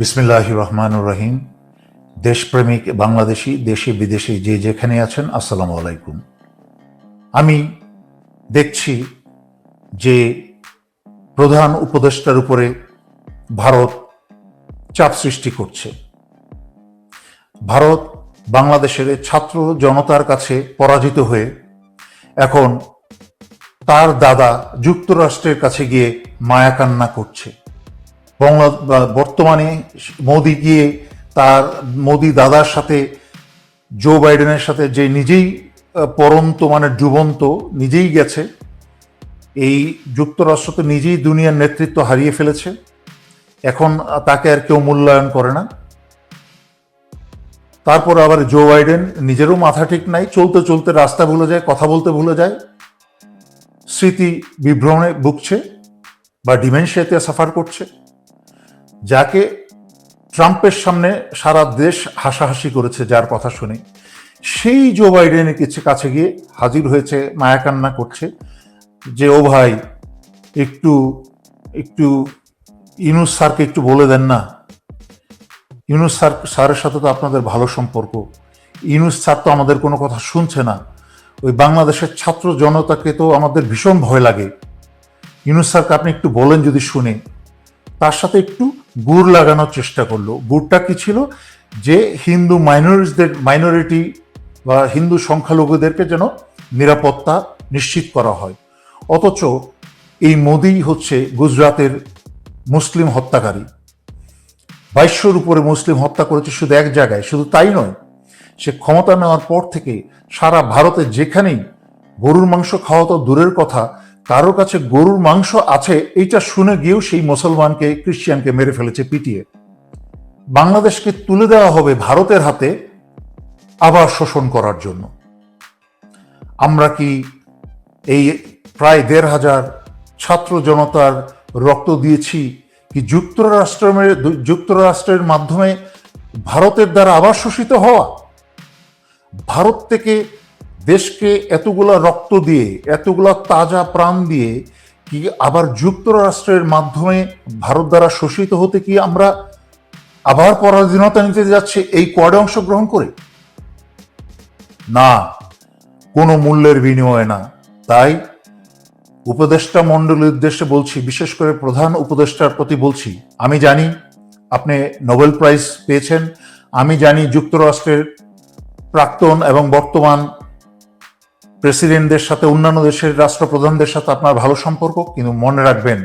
বিসমিল্লাহ রহমানুর রহিম। দেশপ্রেমিক বাংলাদেশি, দেশে বিদেশে যে যেখানে আছেন, আসসালামু আলাইকুম। আমি দেখছি যে প্রধান উপদেষ্টার উপরে ভারত চাপ সৃষ্টি করছে। ভারত বাংলাদেশের ছাত্র জনতার কাছে পরাজিত হয়ে এখন তার দাদা যুক্তরাষ্ট্রের কাছে গিয়ে মায়াকান্না করছে। বাংলা বর্তমানে মোদি গিয়ে তার, মোদি দাদার সাথে জো বাইডেনের সাথে যে নিজেই পরন্ত মানে ডুবন্ত, নিজেই গেছে, এই যুক্তরাষ্ট্র তো নিজেই দুনিয়ার নেতৃত্ব হারিয়ে ফেলেছে, এখন তাকে আর কেউ মূল্যায়ন করে না। তারপর আবার জো বাইডেন নিজেরও মাথা ঠিক নাই, চলতে চলতে রাস্তা ভুলে যায়, কথা বলতে ভুলে যায়, স্মৃতি বিভ্রমণে ভুগছে, বা ডিমেনশিয়াতে সাফার করছে। যাকে ট্রাম্পের সামনে সারা দেশ হাসাহাসি করেছে, যার কথা শুনে। সেই জো বাইডেনের কিছু কাছে গিয়ে হাজির হয়েছে মায়াকান্না করছে যে, ও ভাই, একটু একটু ইউনুস স্যারকে একটু বলে দেন না। ইউনুস স্যার, স্যারের সাথে তো আপনাদের ভালো সম্পর্ক। ইউনুস স্যার তো আমাদের কোনো কথা শুনছে না। ওই বাংলাদেশের ছাত্র জনতাকে তো আমাদের ভীষণ ভয় লাগে। ইউনুস স্যারকে আপনি একটু বলেন যদি শুনে। তার সাথে একটু গুড় লাগানোর চেষ্টা করল। গুড়টা কি ছিল? যে হিন্দু মাইনরিটিদের মাইনরিটি বা হিন্দু সংখ্যালঘুদেরকে যেন নিরাপত্তা নিশ্চিত করা হয়। অথচ এই মোদি হচ্ছে গুজরাতের মুসলিম হত্যাকারী। বাইশশোর উপরে মুসলিম হত্যা করেছে শুধু এক জায়গায়, শুধু তাই নয়, সে ক্ষমতা নেওয়ার পর থেকে সারা ভারতে যেখানেই গরুর মাংস খাওয়া তো দূরের কথা কারোর কাছে গরুর মাংস আছে, এইটা শুনে গিয়েও সেই মুসলমানকে খ্রিস্টিয়ানকে মেরে ফেলেছে পিটিয়ে। বাংলাদেশকে তুলে দেওয়া হবে ভারতের হাতে আবার শোষণ করার জন্য। আমরা কি এই প্রায় দেড় হাজার ছাত্র জনতার রক্ত দিয়েছি কি যুক্তরাষ্ট্রের যুক্তরাষ্ট্রের মাধ্যমে ভারতের দ্বারা আবার শোষিত হওয়া? ভারত থেকে দেশকে এতগুলা রক্ত দিয়ে, এতগুলা তাজা প্রাণ দিয়ে কি আবার যুক্তরাষ্ট্রের মাধ্যমে ভারত দ্বারা শোষিত হতে কি আমরা আবার পরাধীনতা নিতে যাচ্ছে, এই কোয়াডে অংশগ্রহণ করে? না, কোনো মূল্যের বিনিময়ে না। তাই উপদেষ্টা মণ্ডলীর উদ্দেশ্যে বলছি, বিশেষ করে প্রধান উপদেষ্টার প্রতি বলছি, আমি জানি আপনি নোবেল প্রাইজ পেয়েছেন, আমি জানি যুক্তরাষ্ট্রের প্রাক্তন এবং বর্তমান প্রেসিডেন্টদের সাথে, অন্যান্য দেশের রাষ্ট্রপ্রধানদের সাথে আপনার ভালো সম্পর্ক, কিন্তু মনে রাখবেন,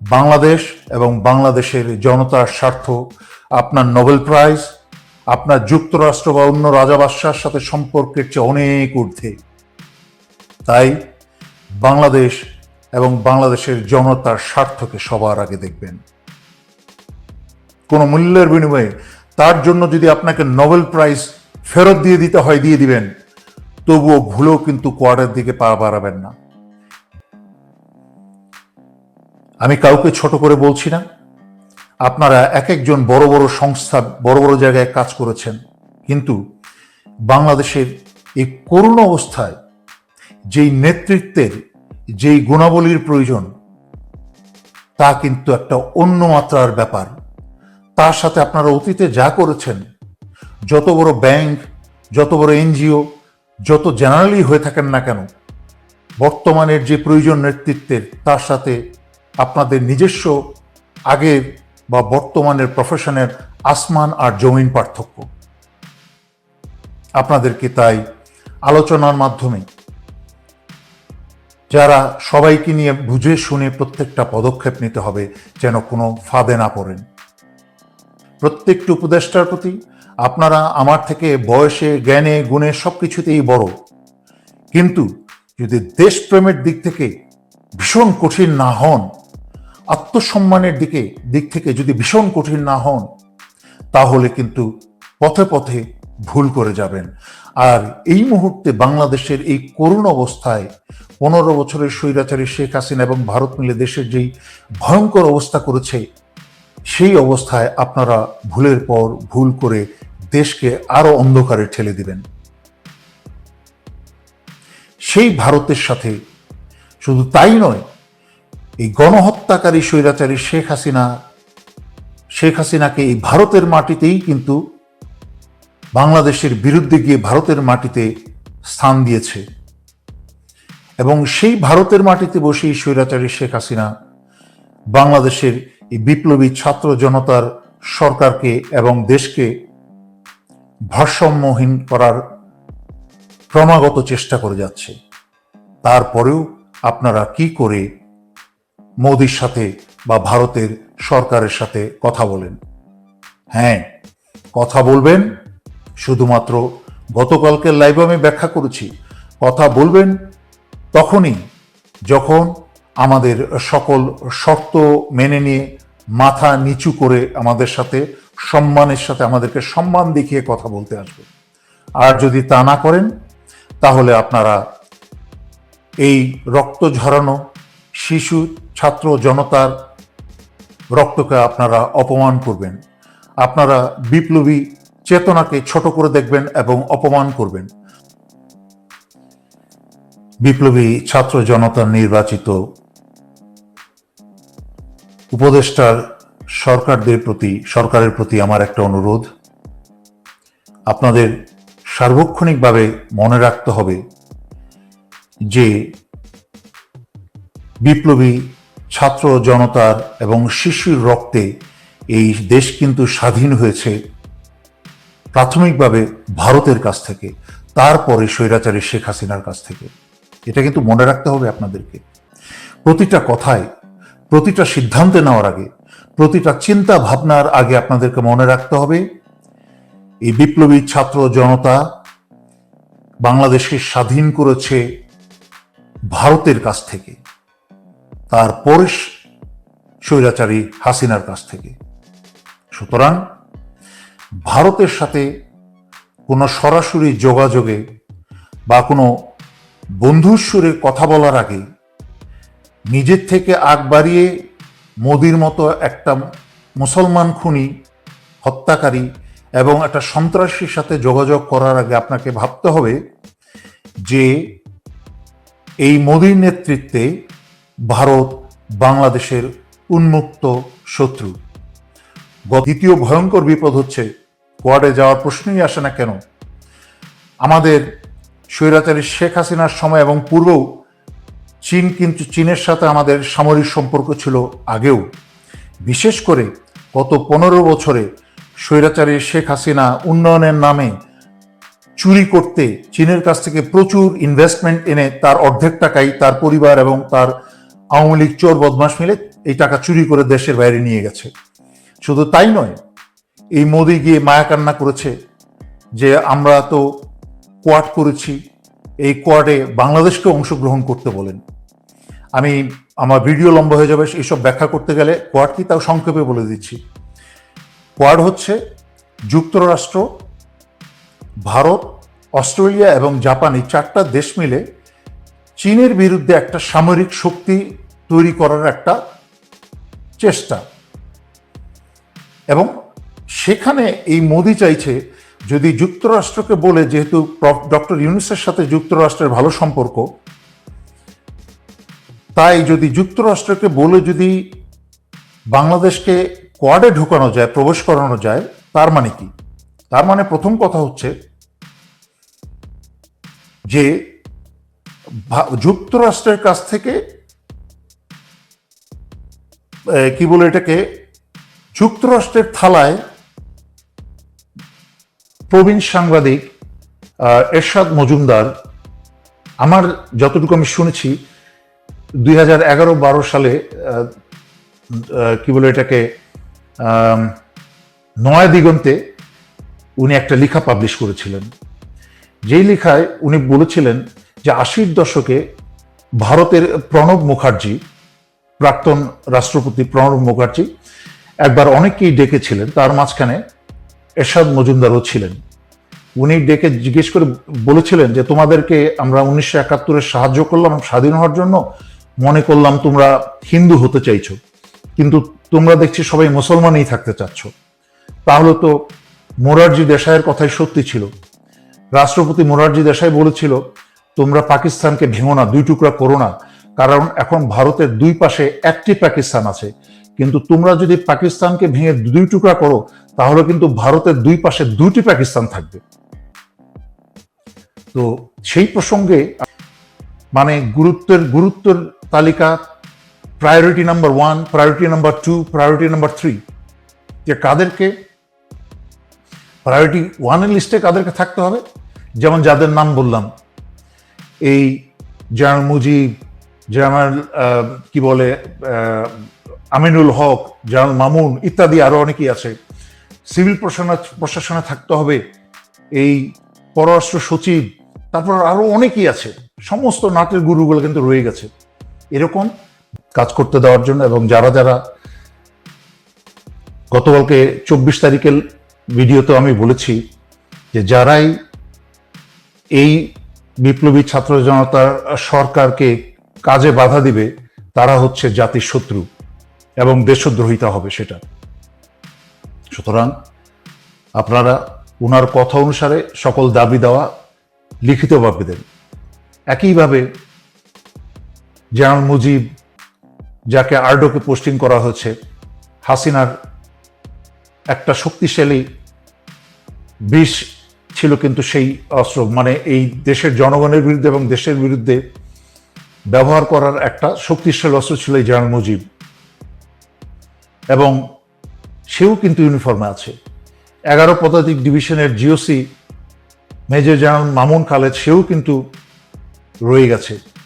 বাংলাদেশ এবং বাংলাদেশের জনতার স্বার্থ, আপনার নোবেল প্রাইজ, আপনার যুক্তরাষ্ট্র বা অন্য রাজাবাদশার সাথে সম্পর্কের চেয়ে অনেক ঊর্ধ্বে। তাই বাংলাদেশ এবং বাংলাদেশের জনতার স্বার্থকে সবার আগে দেখবেন। কোনো মূল্যের বিনিময়ে তার জন্য যদি আপনাকে নোবেল প্রাইজ ফেরত দিয়ে দিতে হয়, দিয়ে দিবেন তবুও ভুলেও কিন্তু কোয়ার্ডের দিকে পা বাড়াবেন না। আমি কাউকে ছোট করে বলছি না, আপনারা এক একজন বড় বড় সংস্থা, বড় বড় জায়গায় কাজ করেছেন, কিন্তু বাংলাদেশের এই করুণ অবস্থায় যেই নেতৃত্বের যেই গুণাবলীর প্রয়োজন, তা কিন্তু একটা অন্য মাত্রার ব্যাপার। তার সাথে আপনারা অতীতে যা করেছেন, যত বড় ব্যাংক, যত বড় এনজিও যত জেনারেলি হয়ে থাকেন না কেন, বর্তমানের যে প্রয়োজন নেতৃত্বের, তার সাথে আপনাদের নিজস্ব আগের বা বর্তমানের প্রফেশনের আসমান আর জমিন পার্থক্য। আপনাদেরকে তাই আলোচনার মাধ্যমে যারা সবাইকে নিয়ে বুঝে শুনে প্রত্যেকটা পদক্ষেপ নিতে হবে যেন কোনো ফাঁদে না পড়েন। প্রত্যেকটি উপদেষ্টার প্রতি আপনারা আমার থেকে বয়সে, জ্ঞানে, গুণে সব কিছুতেই বড়। কিন্তু যদি দেশপ্রেমের দিক থেকে ভীষণ কঠিন না হন, আত্মসম্মানের দিকে, দিক থেকে যদি ভীষণ কঠিন না হন, তাহলে কিন্তু পথে পথে ভুল করে যাবেন। আর এই মুহূর্তে বাংলাদেশের এই করুণ অবস্থায় পনেরো বছরের স্বৈরাচারী শেখ হাসিনা এবং ভারত মিলে দেশের যেই ভয়ঙ্কর অবস্থা করেছে সেই অবস্থায় আপনারা ভুলের পর ভুল করে দেশকে আরও অন্ধকারে ঠেলে দিবেন। সেই ভারতের সাথে শুধু তাই নয়, এই গণহত্যাকারী স্বৈরাচারী শেখ হাসিনা, শেখ হাসিনাকে এই ভারতের মাটিতেই কিন্তু বাংলাদেশের বিরুদ্ধে গিয়ে ভারতের মাটিতে স্থান দিয়েছে। এবং সেই ভারতের মাটিতে বসেই স্বৈরাচারী শেখ হাসিনা বাংলাদেশের এই বিপ্লবী ছাত্র জনতার সরকারকে এবং দেশকে ভারসাম্যহীন করার ক্রমাগত চেষ্টা করে যাচ্ছে। তারপরেও আপনারা কি করে মোদির সাথে বা ভারতের সরকারের সাথে কথা বলেন? হ্যাঁ কথা বলবেন। শুধুমাত্র গতকালকে লাইভে আমি ব্যাখ্যা করেছি। কথা বলবেন তখনই যখন আমাদের সকল শর্ত মেনে নিয়ে, মাথা নিচু করে আমাদের সাথে, সম্মানের সাথে আমাদেরকে সম্মান দেখিয়ে কথা বলতে আসবে আর যদি তা না করেন, তাহলে আপনারা এই রক্ত ঝরানো শিশু, ছাত্র, জনতার রক্তকে আপনারা অপমান করবেন। আপনারা বিপ্লবী চেতনাকে ছোট করে দেখবেন এবং অপমান করবেন। বিপ্লবী ছাত্র জনতার নির্বাচিত উপদেষ্টার সরকারদের প্রতি, সরকারের প্রতি আমার একটা অনুরোধ। আপনাদের সার্বক্ষণিকভাবে মনে রাখতে হবে যে বিপ্লবী ছাত্র জনতার এবং শিশুর রক্তে এই দেশ কিন্তু স্বাধীন হয়েছে প্রাথমিকভাবে ভারতের কাছ থেকে, তারপরে স্বৈরাচারী শেখ হাসিনার কাছ থেকে। এটা কিন্তু মনে রাখতে হবে আপনাদেরকে। প্রতিটা কথায় প্রতিটা সিদ্ধান্তে নেওয়ার আগে, প্রতিটা চিন্তা ভাবনার আগে আপনাদেরকে মনে রাখতে হবে, এই বিপ্লবী ছাত্র জনতা বাংলাদেশকে স্বাধীন করেছে ভারতের কাছ থেকে তারপরে স্বৈরাচারী হাসিনার কাছ থেকে। সুতরাং ভারতের সাথে কোনো সরাসরি যোগাযোগে বা কোনো বন্ধুর সুরে কথা বলার আগে নিজের থেকে আগ বাড়িয়ে মোদির মতো একটা মুসলমান খুনি, হত্যাকারী এবং একটা সন্ত্রাসীর সাথে যোগাযোগ করার আগে আপনাকে ভাবতে হবে যে এই মোদির নেতৃত্বে ভারত বাংলাদেশের উন্মুক্ত শত্রু। দ্বিতীয় ভয়ঙ্কর বিপদ হচ্ছে, কোয়াডে যাওয়ার প্রশ্নই আসে না কেন? আমাদের স্বৈরাচারী শেখ হাসিনার সময় এবং পূর্বেও চীন কিন্তু চীনের সাথে আমাদের সামরিক সম্পর্ক ছিল আগেও। বিশেষ করে গত পনেরো বছরে স্বৈরাচারী শেখ হাসিনা উন্নয়নের নামে চুরি করতে চীনের কাছ থেকে প্রচুর ইনভেস্টমেন্ট এনে তার অর্ধেক টাকাই তার পরিবার এবং তার আওয়ামী লীগ চোর বদমাস মিলে এই টাকা চুরি করে দেশের বাইরে নিয়ে গেছে। শুধু তাই নয়, এই মোদি গিয়ে মায়া কান্না করেছে যে আমরা তো কোয়াট করেছি এই কোয়াডে বাংলাদেশকে অংশগ্রহণ করতে বলেন। আমি, আমার ভিডিও লম্বা হয়ে যাবে এইসব ব্যাখ্যা করতে গেলে কোয়াড কি তাও সংক্ষেপে বলে দিচ্ছি। কোয়াড হচ্ছে যুক্তরাষ্ট্র, ভারত, অস্ট্রেলিয়া এবং জাপান এই চারটা দেশ মিলে চীনের বিরুদ্ধে একটা সামরিক শক্তি তৈরি করার একটা চেষ্টা। এবং সেখানে এই মোদি চাইছে যদি যুক্তরাষ্ট্রকে বলে যেহেতু ডক্টর ইউনুসের সাথে যুক্তরাষ্ট্রের ভালো সম্পর্ক, তাই যদি যুক্তরাষ্ট্রকে বলে যদি বাংলাদেশকে কোয়াডে ঢুকানো যায়, প্রবেশ করানো যায়, তার মানে কি? তার মানে প্রথম কথা হচ্ছে যে যুক্তরাষ্ট্রের কাছ থেকে কি বলে এটাকে, যুক্তরাষ্ট্রের থালায় প্রবীণ সাংবাদিক এরশাদ মজুমদার, আমার যতটুকু আমি শুনেছি, দুই হাজার এগারো বারো সালে কি বলে এটাকে নয়া দিগন্তে উনি একটা লেখা পাবলিশ করেছিলেন। যেই লেখায় উনি বলেছিলেন যে আশির দশকে ভারতের প্রণব মুখার্জি, প্রাক্তন রাষ্ট্রপতি প্রণব মুখার্জি, একবার অনেককেই ডেকেছিলেন। তার মাঝখানে এরশাদ মজুমদারও ছিলেন। উনি ডেকে জিজ্ঞেস করে বলেছিলেন যে, তোমাদেরকে আমরা উনিশশো একাত্তরে সাহায্য করলাম, স্বাধীন হওয়ার জন্য। মনে করলাম তোমরা হিন্দু হতে চাইছো, কিন্তু তোমরা দেখছি সবাই মুসলমানই থাকতে চাচ্ছ। তাহলে তো মোরারজি দেশাইয়ের কথাই সত্যি ছিল। রাষ্ট্রপতি মোরারজি দেশাই বলেছিল, তোমরা পাকিস্তানকে ভেঙো না, দুই টুকরা করো না। কারণ এখন ভারতের দুই পাশে একটি পাকিস্তান আছে। কিন্তু তোমরা যদি পাকিস্তানকে ভেঙে দুই টুকরা করো, তাহলে কিন্তু ভারতের দুই পাশে দুটি পাকিস্তান থাকবে। তো সেই প্রসঙ্গে মানে গুরুত্বের গুরুত্বের তালিকা priority number one priority number two priority number three যে কাদেরকে প্রায়োরিটি ওয়ানের লিস্টে কাদেরকে থাকতে হবে। যেমন যাদের নাম বললাম, এই জেনারেল মুজিব জেনারেল কি বলে আমিনুল হক জেনারেল মামুন ইত্যাদি আরও অনেকেই আছে। সিভিল প্রশাসনে প্রশাসনে থাকতে হবে। এই পররাষ্ট্র সচিব, তারপর আরও অনেকেই আছে। সমস্ত নাটের গুরুগুলো কিন্তু রয়ে গেছে। এরকম কাজ করতে দেওয়ার জন্য এবং যারা যারা গতকালকে চব্বিশ তারিখের ভিডিওতে আমি বলেছি যে যারাই এই বিপ্লবী ছাত্র জনতার সরকারকে কাজে বাধা দিবে, তারা হচ্ছে জাতির শত্রু। এবং দেশদ্রোহিতা হবে সেটা। সুতরাং আপনারা ওনার কথা অনুসারে সকল দাবি দেওয়া লিখিতভাবে দেন। একইভাবে জেনারেল মুজিব যাকে আর্ডোকে পোস্টিং করা হয়েছে, হাসিনার একটা শক্তিশালী বিষ ছিল কিন্তু সেই অস্ত্র। মানে এই দেশের জনগণের বিরুদ্ধে এবং দেশের বিরুদ্ধে ব্যবহার করার একটা শক্তিশালী অস্ত্র ছিল এই জেনারেল মুজিব। এবং সেও কিন্তু ইউনিফর্মে আছে। এগারো পদাতিক ডিভিশনের GOC major general Mamun Khaled, সেও কিন্তু রয়ে গেছে।